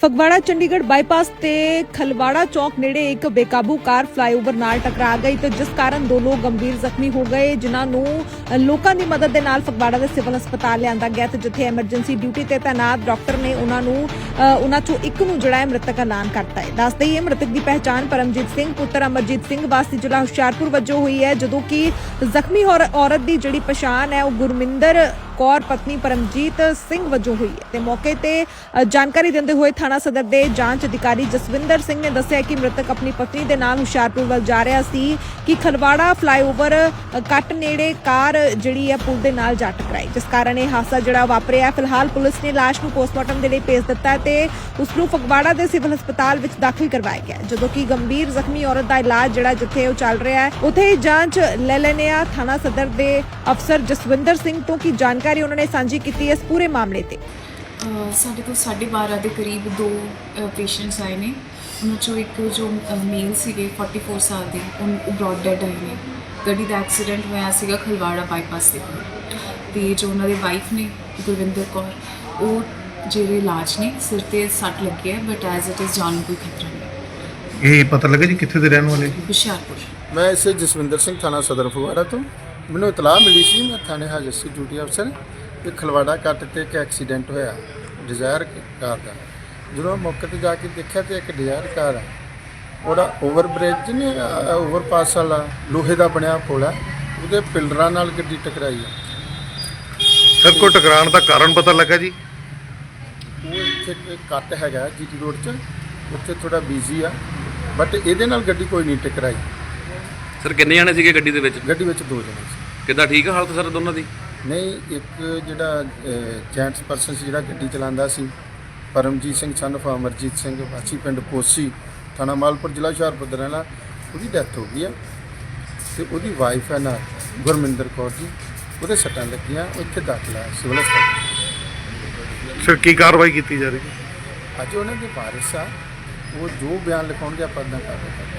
Phagwara Chandigarh bypass ਤੇ ਖਲਵਾੜਾ ਚੌਕ ਨੇੜੇ ਇੱਕ ਬੇਕਾਬੂ ਕਾਰ ਫਲਾਈਓਵਰ ਨਾਲ ਟਕਰਾ ਗਈ ਤੇ ਜਿਸ ਕਾਰਨ ਦੋ ਲੋਕ ਗੰਭੀਰ ਜ਼ਖਮੀ ਹੋ ਗਏ ਜਿਨ੍ਹਾਂ ਨੂੰ ਲੋਕਾਂ ਦੀ ਮਦਦ ਦੇ ਨਾਲ ਫਗਵਾੜਾ ਦੇ ਸਿਵਲ ਹਸਪਤਾਲ ਲਿਆਂਦਾ ਗਿਆ ਤੇ ਜਿੱਥੇ ਐਮਰਜੈਂਸੀ ਡਿਊਟੀ ਤੇ ਤਾਇਨਾਤ ਡਾਕਟਰ ਨੇ ਉਹਨਾਂ ਨੂੰ ਅ, ਉਹਨਾਂ ਚੋਂ ਇੱਕ ਨੂੰ ਜਿਹੜਾ ਹੈ ਮ੍ਰਿਤਕ ਐਲਾਨ ਕਰਤਾ ਹੈ। ਦੱਸ ਦਈਏ ਮ੍ਰਿਤਕ ਦੀ ਪਹਿਚਾਣ ਪਰਮਜੀਤ ਸਿੰਘ ਪੁੱਤਰ ਅਮਰਜੀਤ ਸਿੰਘ ਵਾਸੀ ਜ਼ਿਲ੍ਹਾ ਹੁਸ਼ਿਆਰਪੁਰ ਵਜੋਂ ਹੋਈ ਹੈ ਜਦੋਂ ਕਿ ਜ਼ਖਮੀ ਔਰ- ਔਰਤ ਦੀ ਜਿਹੜੀ ਪਛਾਣ ਹੈ ਉਹ ਗੁਰਮਿੰਦਰ ਕੌਰ, ਪਤਨੀ ਪਰਮਜੀਤ ਸਿੰਘ ਵਜੋਂ ਹੋਈ ਹੈ। ਤੇ ਮੌਕੇ ਤੇ ਜਾਣਕਾਰੀ ਦਿੰਦੇ ਹੋਏ ਥਾਣਾ ਸਦਰ ਦੇ ਜਾਂਚ ਅਧਿਕਾਰੀ ਜਸਵਿੰਦਰ ਸਿੰਘ ਨੇ ਦੱਸਿਆ ਕਿ ਮ੍ਰਿਤਕ ਆਪਣੀ ਪਤਨੀ ਦੇ ਨਾਲ ਹੁਸ਼ਿਆਰਪੁਰ ਵੱਲ ਜਾ ਰਿਹਾ ਸੀ ਕਿ ਖਲਵਾੜਾ ਫਲਾਈਓਵਰ ਕੱਟ ਨੇੜੇ ਕਾਰ ਜਿਹੜੀ ਹੈ, ਪੁਲ ਦੇ ਨਾਲ ਜਾ ਟਕਰਾਈ। ਜਿਸ ਕਾਰਨ ਇਹ ਹਾਦਸਾ ਜਿਹੜਾ ਵਾਪਰਿਆ ਫਿਲਹਾਲ ਪੁਲਿਸ ਨੇ ਲਾਸ਼ ਨੂੰ ਪੋਸਟਮਾਰਟਮ ਦੇ ਲਈ ਭੇਜ ਦਿੱਤਾ ਤੇ ਉਸ ਨੂੰ ਫਗਵਾੜਾ ਦੇ ਸਿਵਲ ਹਸਪਤਾਲ ਵਿੱਚ ਦਾਖਲ ਕਰਵਾਇਆ ਗਿਆ ਜਦੋਂ ਕਿ ਗੰਭੀਰ ਜ਼ਖਮੀ ਔਰਤ ਦਾ ਇਲਾਜ ਜਿਹੜਾ ਜਿੱਥੇ ਉਹ ਚੱਲ ਰਿਹਾ ਹੈ, ਉੱਥੇ ਹੀ ਜਾਂਚ ਲੈ ਲੈਣੇ ਆ ਥਾਣਾ ਸਦਰ ਦੇ ਅਫਸਰ ਜਸਵਿੰਦਰ ਸਿੰਘ ਤੋਂ, ਕੀ ਜਾਣਕਾਰੀ ਉਹਨਾਂ ਨੇ ਸਾਂਝੀ ਕੀਤੀ ਹੈ ਇਸ ਪੂਰੇ ਮਾਮਲੇ ਤੇ। ਸਾਡੇ ਕੋਲ 12:30 ਦੇ ਕਰੀਬ ਦੋ ਪੇਸ਼ੈਂਟਸ ਆਏ ਨੇ। ਉਹਨਾਂ ਚੋਂ ਇੱਕ ਜੋ ਮੇਲ ਸੀਗੇ 44 ਸਾਲ ਦੇ ਉਹ ਬ੍ਰੌਡ ਡੈਡ ਆਏ ਨੇ। ਗੱਡੀ ਦਾ ਐਕਸੀਡੈਂਟ ਹੋਇਆ ਸੀਗਾ ਖਲਵਾੜਾ ਬਾਈਪਾਸ ਕੋਲ ਤੇ ਜੋ ਉਹਨਾਂ ਦੇ ਵਾਈਫ ਨੇ ਗੁਰਵਿੰਦਰ ਕੌਰ ਉਹ ਜਿਹੜੇ ਇਲਾਜ ਨੇ ਸਿਰ ਤੇ ਸੱਟ ਲੱਗੀ ਹੈ ਬਟ ਐਜ਼ ਇਟ ਇਜ਼ ਜਾਨ ਨੂੰ ਕੋਈ ਖਤਰਾ ਨਹੀਂ। ਇਹ ਪਤਾ ਲੱਗਾ ਜੀ ਕਿੱਥੇ ਦੇ ਰਹਿਣ ਵਾਲੇ ਜੀ? ਹੁਸ਼ਿਆਰਪੁਰ। ਮੈਂ ਇਸੇ ਜਸਵਿੰਦਰ ਸਿੰਘ ਥਾਣਾ ਸਦਰ ਫਗਵਾੜਾ ਤੋਂ। ਮੈਨੂੰ ਇਤਲਾਹ ਮਿਲੀ ਸੀ ਮੈਂ ਥਾਣੇ ਹਾਜ਼ਰ ਸੀ ਡਿਊਟੀ ਅਫਸਰ ਕਿ ਖਲਵਾੜਾ ਕੱਟ ਤੇ ਇੱਕ ਐਕਸੀਡੈਂਟ ਹੋਇਆ ਡਿਜ਼ਾਇਰ ਕਾਰ ਦਾ। ਜਦੋਂ ਮੌਕੇ ਤੇ ਜਾ ਕੇ ਦੇਖਿਆ ਤੇ ਇੱਕ ਡਿਜ਼ਾਇਰ ਕਾਰ ਹੈ ਉਹਦਾ ਓਵਰ ਬ੍ਰਿਜ ਨੇ ਓਵਰਪਾਸ ਵਾਲਾ ਲੋਹੇ ਦਾ ਬਣਿਆ ਪੁਲ ਹੈ ਉਹਦੇ ਪਿਲਰਾਂ ਨਾਲ ਗੱਡੀ ਟਕਰਾਈ ਹੈ ਸਰ ਕੋਈ ਟਕਰਾਉਣ ਦਾ ਕਾਰਨ ਪਤਾ ਲੱਗਾ ਜੀ? ਉਹ ਇੱਥੇ ਇੱਕ ਕੱਟ ਹੈਗਾ ਜੀਟੀ ਰੋਡ 'ਚ ਉੱਥੇ ਥੋੜਾ ਬਿਜ਼ੀ ਆ ਬਟ ਇਹਦੇ ਨਾਲ ਗੱਡੀ ਕੋਈ ਨਹੀਂ ਟਕਰਾਈ। ਸਰ ਕਿੰਨੇ ਜਾਣੇ ਸੀਗੇ ਗੱਡੀ ਦੇ ਵਿੱਚ? ਗੱਡੀ ਵਿੱਚ ਦੋ ਜਣੇ ਸੀ। ਕਿੱਦਾਂ ਠੀਕ ਆ ਹਾਲਤ ਸਰ ਦੋਨਾਂ ਦੀ? ਨਹੀਂ ਇੱਕ ਜਿਹੜਾ ਜੈਂਟਸ ਪਰਸਨ ਸੀ ਜਿਹੜਾ ਗੱਡੀ ਚਲਾਉਂਦਾ ਸੀ ਪਰਮਜੀਤ ਸਿੰਘ son of ਅਮਰਜੀਤ ਸਿੰਘ ਵਾਸੀ ਪਿੰਡ ਕੋਸੀ ਥਾਣਾ ਮਾਲਪੁਰ ਜ਼ਿਲ੍ਹਾ ਹੁਸ਼ਿਆਰਪੁਰ ਦਾ ਰਹਿਣ ਉਹਦੀ ਡੈਥ ਹੋ ਗਈ ਆ। ਤੇ ਉਹਦੀ ਵਾਈਫ ਹੈ ਨਾਲ ਗੁਰਮਿੰਦਰ ਕੌਰ ਜੀ। ਉਹਦੇ ਸੱਟਾਂ ਲੱਗੀਆਂ ਉਹ ਇੱਥੇ ਦਾਖਲ ਹੈ ਸਿਵਲ ਹਸਪਤਾਲ। ਸਰ ਕੀ ਕਾਰਵਾਈ ਕੀਤੀ ਜਾ ਰਹੀ ਹੈ? ਅੱਜ ਉਹਨਾਂ ਦੇ ਵਾਰਿਸ ਆ। ਉਹ ਜੋ ਬਿਆਨ ਲਿਖਾਉਣਗੇ ਆਪਾਂ ਇਦਾਂ ਕਾਰਵਾਈ ਕਰਾਂਗੇ